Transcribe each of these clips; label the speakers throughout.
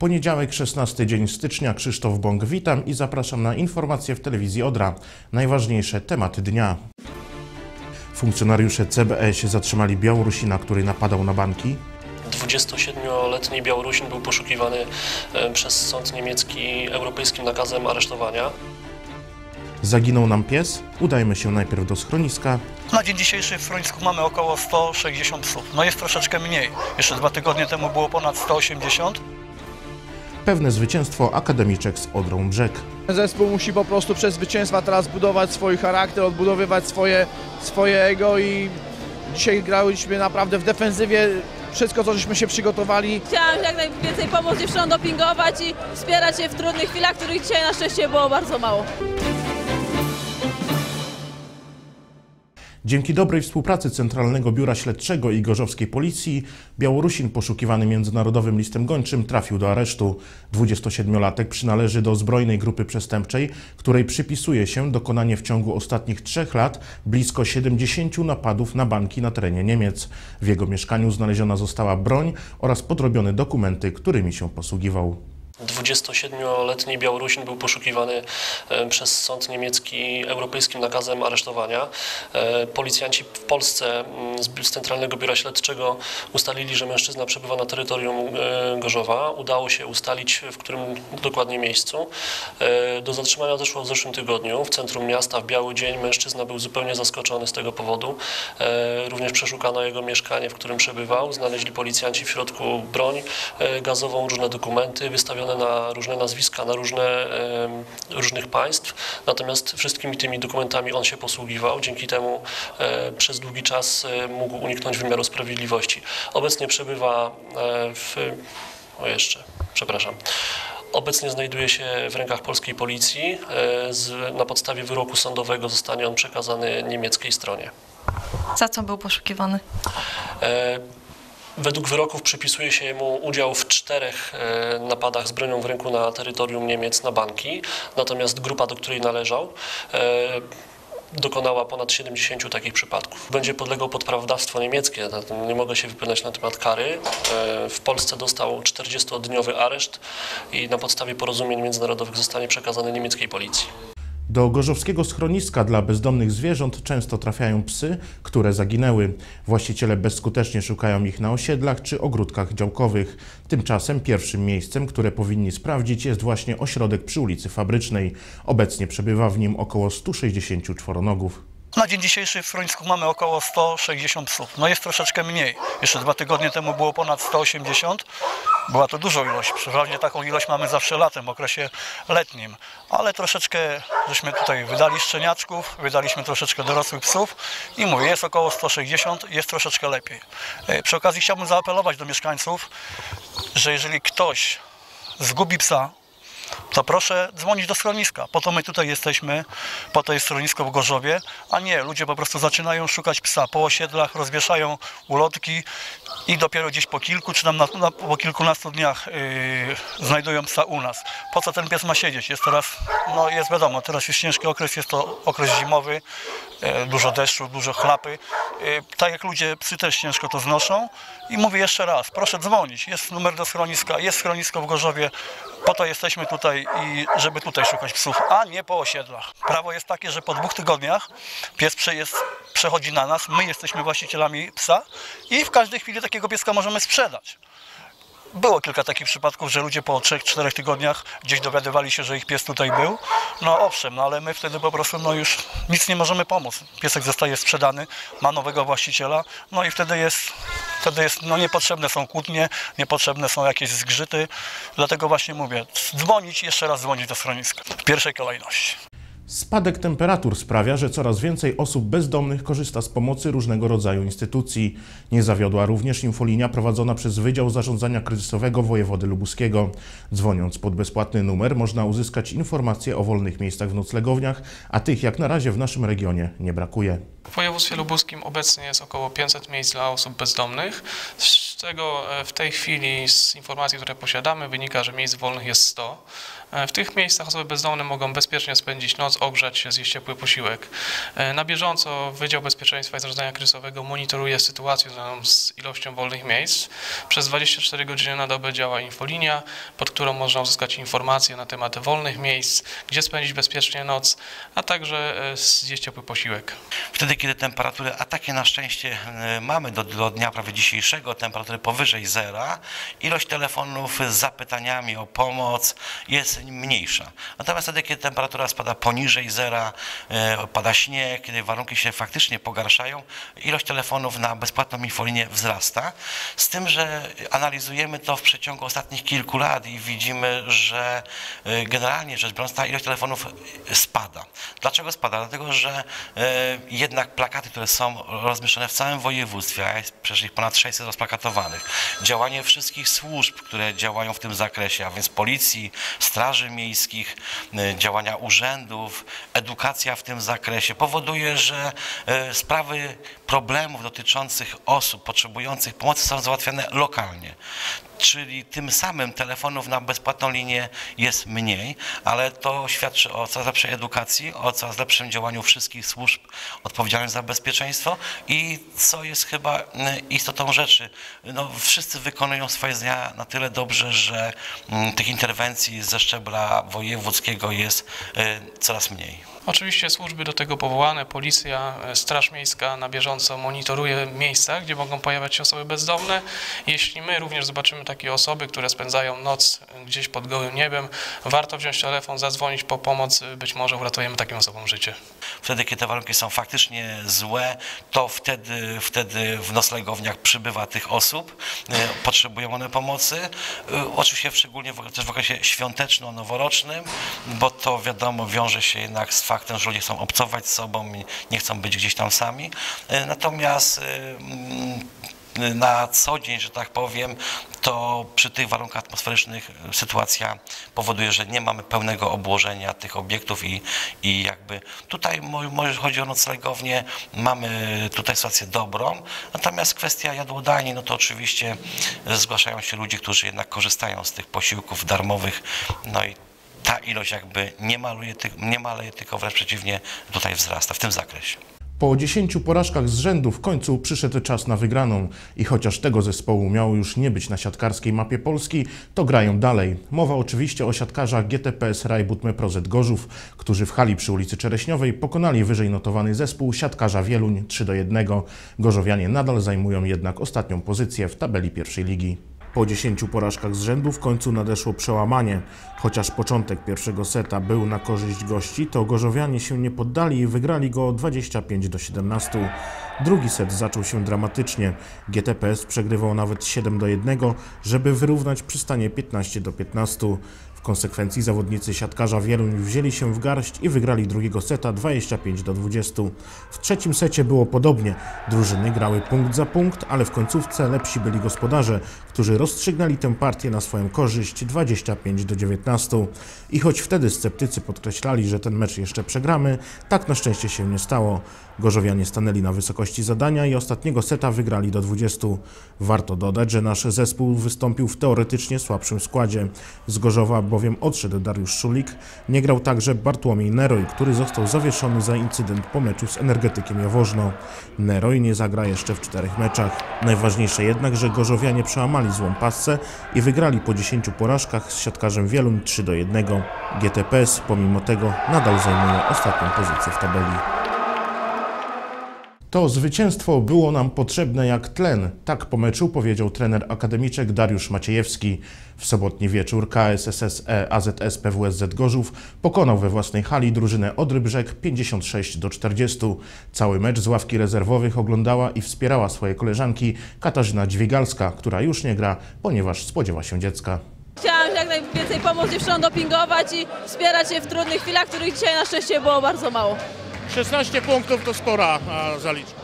Speaker 1: Poniedziałek, 16 dzień stycznia, Krzysztof Bąk, witam i zapraszam na informacje w telewizji Odra. Najważniejsze tematy dnia. Funkcjonariusze CBS zatrzymali Białorusina, który napadał na banki.
Speaker 2: 27-letni Białorusin był poszukiwany e, przez sąd niemiecki europejskim nakazem aresztowania.
Speaker 1: Zaginął nam pies? Udajmy się najpierw do schroniska.
Speaker 3: Na dzień dzisiejszy w schronisku mamy około 160 psów. No jest troszeczkę mniej. Jeszcze dwa tygodnie temu było ponad 180.
Speaker 1: Pewne zwycięstwo akademiczek z Odrą Brzeg.
Speaker 4: Zespół musi po prostu przez zwycięstwa teraz budować swój charakter, odbudowywać swoje, swoje ego i dzisiaj grałyśmy naprawdę w defensywie. Wszystko, co żeśmy się przygotowali,
Speaker 5: Chciałam jak najwięcej pomóc dziewczynom dopingować i wspierać je w trudnych chwilach, których dzisiaj na szczęście było bardzo mało.
Speaker 1: Dzięki dobrej współpracy Centralnego Biura Śledczego i Gorzowskiej Policji Białorusin poszukiwany międzynarodowym listem gończym trafił do aresztu. 27-latek przynależy do zbrojnej grupy przestępczej, której przypisuje się dokonanie w ciągu ostatnich trzech lat blisko 70 napadów na banki na terenie Niemiec. W jego mieszkaniu znaleziona została broń oraz podrobione dokumenty, którymi się posługiwał.
Speaker 2: 27-letni Białorusin był poszukiwany e, przez sąd niemiecki europejskim nakazem aresztowania. E, Policjanci w Polsce mm, z Centralnego Biura Śledczego ustalili, że mężczyzna przebywa na terytorium e, Gorzowa. Udało się ustalić, w którym dokładnie miejscu. Do zatrzymania doszło w zeszłym tygodniu w centrum miasta w biały dzień. Mężczyzna był zupełnie zaskoczony z tego powodu. Również przeszukano jego mieszkanie, w którym przebywał. Znaleźli policjanci w środku broń gazową, różne dokumenty wystawione na różne nazwiska, na różne, różnych państw. Natomiast wszystkimi tymi dokumentami on się posługiwał. Dzięki temu e, przez długi czas e, mógł uniknąć wymiaru sprawiedliwości. Obecnie przebywa e, w... O jeszcze, przepraszam. Obecnie znajduje się w rękach polskiej policji. Na podstawie wyroku sądowego zostanie on przekazany niemieckiej stronie.
Speaker 6: Za co był poszukiwany?
Speaker 2: E, Według wyroków przypisuje się mu udział w czterech e, napadach z bronią w ręku na terytorium Niemiec na banki, natomiast grupa, do której należał, e, dokonała ponad 70 takich przypadków. Będzie podlegał pod prawodawstwo niemieckie, nie mogę się wypowiadać na temat kary. E, W Polsce dostał 40-dniowy areszt i na podstawie porozumień międzynarodowych zostanie przekazany niemieckiej policji.
Speaker 1: Do gorzowskiego schroniska dla bezdomnych zwierząt często trafiają psy, które zaginęły. Właściciele bezskutecznie szukają ich na osiedlach czy ogródkach działkowych. Tymczasem pierwszym miejscem, które powinni sprawdzić jest właśnie ośrodek przy ulicy Fabrycznej. Obecnie przebywa w nim około 160 czworonogów.
Speaker 3: Na dzień dzisiejszy w schronisku mamy około 160 psów. No jest troszeczkę mniej. Jeszcze dwa tygodnie temu było ponad 180. Była to duża ilość. Przeważnie taką ilość mamy zawsze latem, w okresie letnim. Ale troszeczkę żeśmy tutaj wydali szczeniaczków, wydaliśmy troszeczkę dorosłych psów i mówię, jest około 160, jest troszeczkę lepiej. E, Przy okazji chciałbym zaapelować do mieszkańców, że jeżeli ktoś zgubi psa, to proszę dzwonić do schroniska. Po to my tutaj jesteśmy, po to jest schronisko w Gorzowie, a nie, ludzie po prostu zaczynają szukać psa po osiedlach, rozwieszają ulotki i dopiero gdzieś po kilku, czy tam na, na, po kilkunastu dniach yy, znajdują psa u nas. Po co ten pies ma siedzieć? Jest teraz, no jest wiadomo, teraz jest ciężki okres, jest to okres zimowy, e, dużo deszczu, dużo chlapy. E, Tak jak ludzie, psy też ciężko to znoszą. I mówię jeszcze raz, proszę dzwonić. Jest numer do schroniska, jest schronisko w Gorzowie. Po to jesteśmy tutaj i żeby tutaj szukać psów, a nie po osiedlach. Prawo jest takie, że po dwóch tygodniach pies jest, przechodzi na nas, my jesteśmy właścicielami psa i w każdej chwili takiego pieska możemy sprzedać. Było kilka takich przypadków, że ludzie po 3-4 tygodniach gdzieś dowiadywali się, że ich pies tutaj był. No owszem, no ale my wtedy po prostu no już nic nie możemy pomóc. Piesek zostaje sprzedany, ma nowego właściciela, no i wtedy jest, wtedy jest no niepotrzebne są kłótnie, niepotrzebne są jakieś zgrzyty. Dlatego właśnie mówię, dzwonić, jeszcze raz dzwonić do schroniska w pierwszej kolejności.
Speaker 1: Spadek temperatur sprawia, że coraz więcej osób bezdomnych korzysta z pomocy różnego rodzaju instytucji. Nie zawiodła również infolinia prowadzona przez Wydział Zarządzania Kryzysowego Wojewody Lubuskiego. Dzwoniąc pod bezpłatny numer można uzyskać informacje o wolnych miejscach w noclegowniach, a tych jak na razie w naszym regionie nie brakuje.
Speaker 7: W województwie lubuskim obecnie jest około 500 miejsc dla osób bezdomnych, czego e, w tej chwili z informacji, które posiadamy, wynika, że miejsc wolnych jest 100. E, W tych miejscach osoby bezdomne mogą bezpiecznie spędzić noc, ogrzać się, zjeść ciepły posiłek. E, Na bieżąco Wydział Bezpieczeństwa i Zarządzania Kryzysowego monitoruje sytuację związaną z ilością wolnych miejsc. Przez 24 godziny na dobę działa infolinia, pod którą można uzyskać informacje na temat wolnych miejsc, gdzie spędzić bezpiecznie noc, a także zjeść ciepły posiłek.
Speaker 8: Wtedy, kiedy temperatury, a takie na szczęście mamy do, do dnia prawie dzisiejszego, temperatury powyżej zera, ilość telefonów z zapytaniami o pomoc jest mniejsza. Natomiast wtedy, kiedy temperatura spada poniżej zera, e, pada śnieg, kiedy warunki się faktycznie pogarszają, ilość telefonów na bezpłatną infolinię wzrasta. Z tym, że analizujemy to w przeciągu ostatnich kilku lat i widzimy, że e, generalnie rzecz biorąc ta ilość telefonów spada. Dlaczego spada? Dlatego, że e, jednak plakaty, które są rozmieszczone w całym województwie, a jest przecież ich ponad 600 rozplakatowanych, działanie wszystkich służb, które działają w tym zakresie, a więc policji, straży miejskich, e, działania urzędów, edukacja w tym zakresie powoduje, że e, sprawy problemów dotyczących osób potrzebujących pomocy są załatwiane lokalnie czyli tym samym telefonów na bezpłatną linię jest mniej, ale to świadczy o coraz lepszej edukacji, o coraz lepszym działaniu wszystkich służb odpowiedzialnych za bezpieczeństwo i co jest chyba mm, istotą rzeczy, no, wszyscy wykonują swoje zdania na tyle dobrze, że mm, tych interwencji ze szczebla wojewódzkiego jest y, coraz mniej.
Speaker 7: Oczywiście służby do tego powołane, policja, e, Straż Miejska na bieżąco monitoruje miejsca, gdzie mogą pojawiać się osoby bezdomne. Jeśli my również zobaczymy takie osoby, które spędzają noc e, gdzieś pod gołym niebem, warto wziąć telefon, zadzwonić po pomoc, e, być może uratujemy takim osobom życie.
Speaker 8: Wtedy, kiedy te warunki są faktycznie złe, to wtedy, wtedy w noclegowniach przybywa tych osób, potrzebują one pomocy. Oczywiście szczególnie w, też w okresie świąteczno-noworocznym, bo to wiadomo wiąże się jednak z faktem, że ludzie chcą obcować z sobą i nie chcą być gdzieś tam sami. E, Natomiast e, na co dzień, że tak powiem, to przy tych warunkach atmosferycznych sytuacja powoduje, że nie mamy pełnego obłożenia tych obiektów i, i jakby tutaj mo- może chodzi o noclegownię, mamy tutaj sytuację dobrą, natomiast kwestia jadłodajni, no to oczywiście zgłaszają się ludzie, którzy jednak korzystają z tych posiłków darmowych, no i ta ilość jakby nie maluje, nie maleje, tylko wręcz przeciwnie tutaj wzrasta w tym zakresie.
Speaker 1: Po 10 porażkach z rzędu w końcu przyszedł czas na wygraną i chociaż tego zespołu miało już nie być na siatkarskiej mapie Polski, to grają dalej. Mowa oczywiście o siatkarzach GTPS Rajbut Meprozet Gorzów, którzy w hali przy ulicy Czereśniowej pokonali wyżej notowany zespół siatkarza Wieluń 3 do 1. Gorzowianie nadal zajmują jednak ostatnią pozycję w tabeli pierwszej ligi. Po 10 porażkach z rzędu w końcu nadeszło przełamanie. Chociaż początek pierwszego seta był na korzyść gości, to Gorzowianie się nie poddali i wygrali go 25 do 17. Drugi set zaczął się dramatycznie. GTPS przegrywał nawet 7 do 1, żeby wyrównać przy stanie 15 do 15. W konsekwencji zawodnicy siatkarza Wieluń wzięli się w garść i wygrali drugiego seta 25 do 20. W trzecim secie było podobnie. Drużyny grały punkt za punkt, ale w końcówce lepsi byli gospodarze, którzy rozstrzygnęli tę partię na swoją korzyść 25 do 19. I choć wtedy sceptycy podkreślali, że ten mecz jeszcze przegramy, tak na szczęście się nie stało. Gorzowianie stanęli na wysokości zadania i ostatniego seta wygrali do 20. Warto dodać, że nasz zespół wystąpił w teoretycznie słabszym składzie. Z Gorzowa bowiem odszedł Dariusz Szulik, nie grał także Bartłomiej Neroj, który został zawieszony za incydent po meczu z Energetykiem Jaworzno. Neroj nie zagra jeszcze w czterech meczach. Najważniejsze jednak, że Gorzowianie przełamali złą pasce i wygrali po 10 porażkach z siatkarzem Wieluń 3 do 1. GTPS pomimo tego nadal zajmuje ostatnią pozycję w tabeli. To zwycięstwo było nam potrzebne jak tlen. Tak po meczu powiedział trener akademiczek Dariusz Maciejewski. W sobotni wieczór KSSE AZS PWSZ Gorzów pokonał we własnej hali drużynę Odrybrzeg 56 do 40. Cały mecz z ławki rezerwowych oglądała i wspierała swoje koleżanki Katarzyna Dźwigalska, która już nie gra, ponieważ spodziewa się dziecka.
Speaker 5: Chciałam jak najwięcej pomóc dziewczynom dopingować i wspierać je w trudnych chwilach, których dzisiaj na szczęście było bardzo mało.
Speaker 1: 16 punktów to spora zaliczka.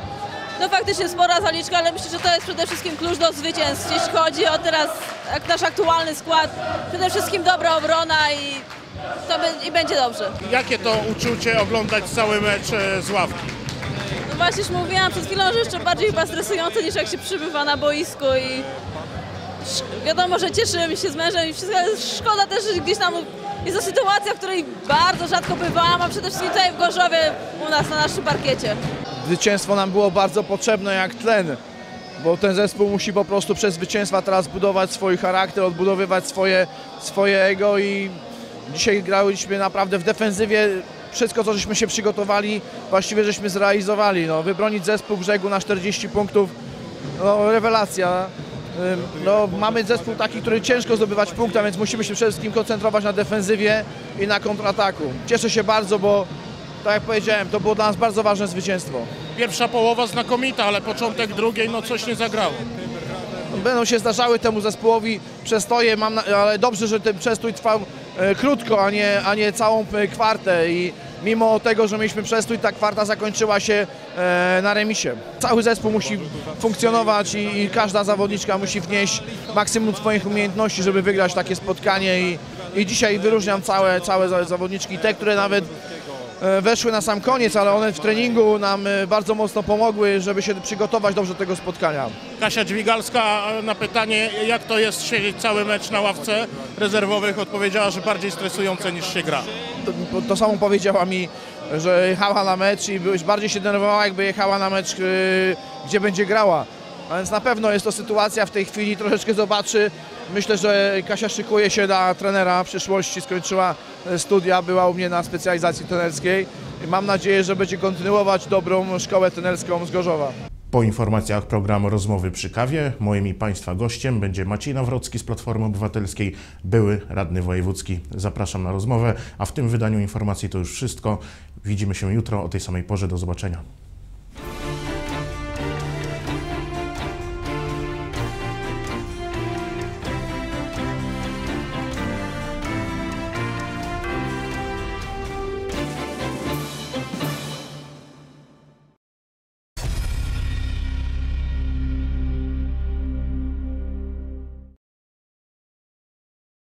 Speaker 5: No faktycznie spora zaliczka, ale myślę, że to jest przede wszystkim klucz do zwycięstw. Jeśli chodzi o teraz jak nasz aktualny skład, przede wszystkim dobra obrona i, to i będzie dobrze.
Speaker 1: Jakie to uczucie oglądać cały mecz e, z ławki?
Speaker 5: No właśnie już mówiłam przed chwilą, że jeszcze bardziej chyba stresujące niż jak się przybywa na boisku i wiadomo, że cieszymy się z mężem i wszystko, szkoda też, że gdzieś tam jest to sytuacja, w której bardzo rzadko bywałam, a przede wszystkim tutaj w Gorzowie u nas na naszym parkiecie.
Speaker 4: Zwycięstwo nam było bardzo potrzebne jak tlen, bo ten zespół musi po prostu przez zwycięstwa teraz budować swój charakter, odbudowywać swoje, swoje ego i dzisiaj grałyśmy naprawdę w defensywie. Wszystko, co żeśmy się przygotowali, właściwie żeśmy zrealizowali. No, wybronić zespół brzegu na 40 punktów, no, rewelacja. No, mamy zespół taki, który ciężko zdobywać punkty, a więc musimy się przede wszystkim koncentrować na defensywie i na kontrataku. Cieszę się bardzo, bo tak jak powiedziałem, to było dla nas bardzo ważne zwycięstwo.
Speaker 1: Pierwsza połowa znakomita, ale początek drugiej no coś nie zagrało.
Speaker 4: Będą się zdarzały temu zespołowi przestoje, mam na, ale dobrze, że ten przestój trwał e, krótko, a nie, a nie całą e, kwartę i mimo tego, że mieliśmy przestój, ta kwarta zakończyła się e, na remisie. Cały zespół musi funkcjonować i, i każda zawodniczka musi wnieść maksimum swoich umiejętności, żeby wygrać takie spotkanie i, i dzisiaj wyróżniam całe, całe za- zawodniczki, te, które nawet e, weszły na sam koniec, ale one w treningu nam e, bardzo mocno pomogły, żeby się przygotować dobrze do tego spotkania.
Speaker 1: Kasia Dźwigalska na pytanie, jak to jest siedzieć cały mecz na ławce rezerwowych, odpowiedziała, że bardziej stresujące niż się gra.
Speaker 4: To, to samo powiedziała mi, że jechała na mecz i bardziej się denerwowała, jakby jechała na mecz, yy, gdzie będzie grała. A więc na pewno jest to sytuacja w tej chwili, troszeczkę zobaczy. Myślę, że Kasia szykuje się na trenera w przyszłości, skończyła studia, była u mnie na specjalizacji trenerskiej. I mam nadzieję, że będzie kontynuować dobrą szkołę trenerską z Gorzowa.
Speaker 1: Po informacjach programu Rozmowy przy kawie, moim i Państwa gościem będzie Maciej Nawrocki z Platformy Obywatelskiej, były radny wojewódzki. Zapraszam na rozmowę, a w tym wydaniu informacji to już wszystko. Widzimy się jutro o tej samej porze. Do zobaczenia.